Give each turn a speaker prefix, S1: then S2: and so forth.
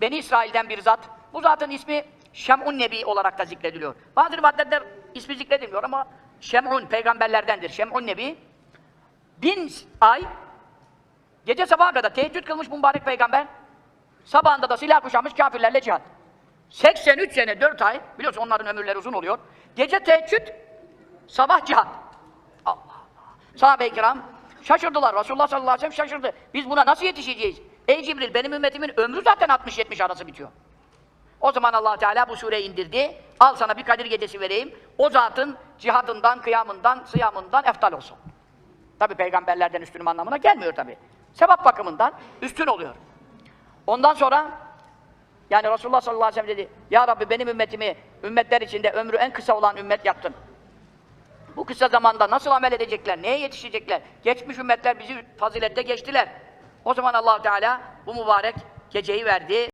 S1: Beni İsrail'den bir zat. Bu zatın ismi Şem'un Nebi olarak da zikrediliyor. Bazı rivayetlerde ismi zikredilmiyor ama Şem'un peygamberlerdendir. Şem'un Nebi bin ay gece sabaha kadar teheccüd kılmış mübarek peygamber. Sabahında da silah kuşanmış kafirlerle cihat. 83 sene 4 ay biliyorsun onların ömürleri uzun oluyor. Gece teheccüd, sabah cihat. Allah Allah. Sahabe-i kiram şaşırdılar. Resulullah sallallahu aleyhi ve sellem şaşırdı. Biz buna nasıl yetişeceğiz? Ey Cibril benim ümmetimin ömrü zaten 60-70 arası bitiyor. O zaman allah Teala bu sureyi indirdi. Al sana bir Kadir gecesi vereyim. O zatın cihadından, kıyamından, sıyamından eftal olsun. Tabi peygamberlerden üstünüm anlamına gelmiyor tabi. Sevap bakımından üstün oluyor. Ondan sonra yani Resulullah sallallahu aleyhi ve sellem dedi Ya Rabbi benim ümmetimi ümmetler içinde ömrü en kısa olan ümmet yaptın. Bu kısa zamanda nasıl amel edecekler, neye yetişecekler? Geçmiş ümmetler bizi fazilette geçtiler. O zaman allah Teala bu mübarek geceyi verdi.